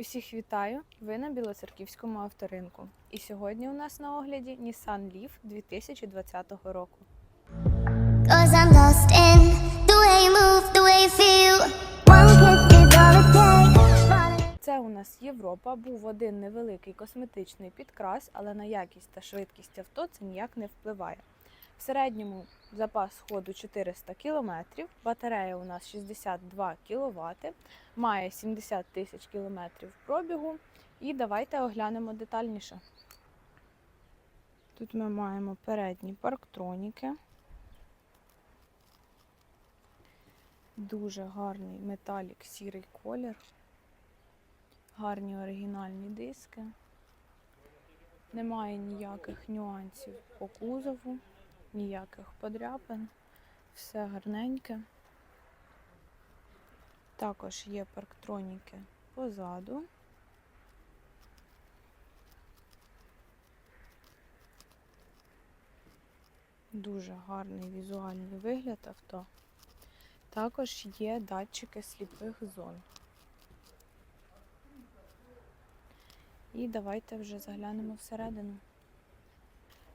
Усіх вітаю! Ви на Білоцерківському авторинку. І сьогодні у нас на огляді Nissan Leaf 2020 року. Це у нас Європа. Був один невеликий косметичний підкрас, але на якість та швидкість авто це ніяк не впливає. В середньому запас ходу 400 км, батарея у нас 62 кВт, має 70 тисяч кілометрів пробігу. І давайте оглянемо детальніше. Тут ми маємо передні парктроніки. Дуже гарний металік сірий колір. Гарні оригінальні диски. Немає ніяких нюансів по кузову, ніяких подряпин. Все гарненьке. Також є парктроніки позаду. Дуже гарний візуальний вигляд авто. Також є датчики сліпих зон. І давайте вже заглянемо всередину.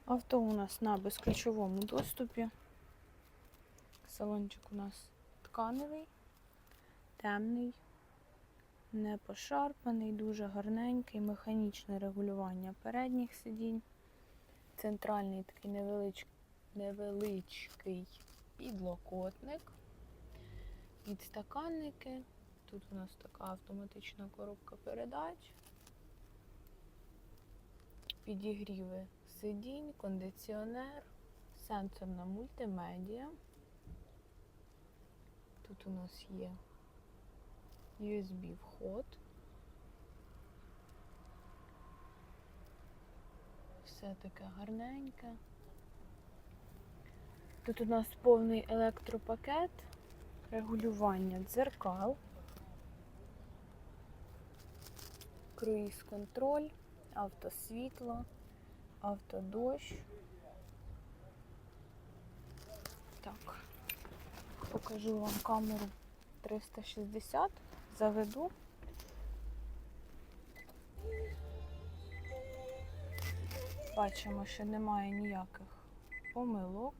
Авто у нас на безключовому доступі. Салончик у нас тканевий, темний, не пошарпаний, дуже гарненький, механічне регулювання передніх сидінь. Центральний такий невелич... невеличкий підлокотник. Підстаканники. Тут у нас така автоматична коробка передач підігріви сидінь, кондиціонер, сенсорна мультимедіа. Тут у нас є USB вход. Все таке гарненьке. Тут у нас повний електропакет, регулювання дзеркал, круїз-контроль автосвітло, автодощ. Так, покажу вам камеру 360, заведу. Бачимо, що немає ніяких помилок.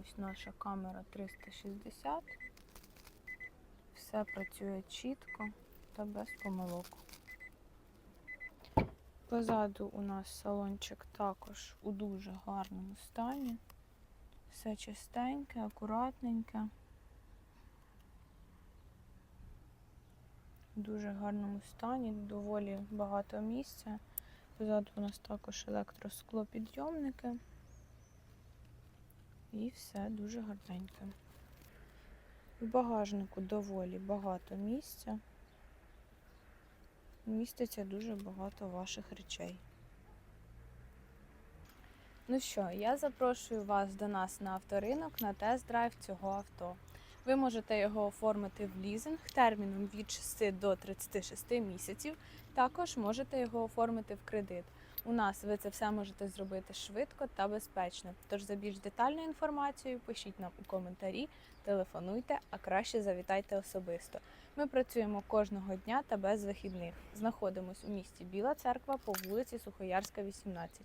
Ось наша камера 360. Все працює чітко та без помилок. Позаду у нас салончик також у дуже гарному стані. Все чистеньке, акуратненьке. В дуже гарному стані, доволі багато місця. Позаду у нас також електросклопідйомники. І все дуже гарненьке. В багажнику доволі багато місця. Міститься дуже багато ваших речей. Ну що, я запрошую вас до нас на авторинок на тест-драйв цього авто. Ви можете його оформити в лізинг терміном від 6 до 36 місяців. Також можете його оформити в кредит. У нас ви це все можете зробити швидко та безпечно. Тож за більш детальною інформацією пишіть нам у коментарі, телефонуйте, а краще завітайте особисто. Ми працюємо кожного дня та без вихідних. Знаходимось у місті Біла Церква по вулиці Сухоярська, 18.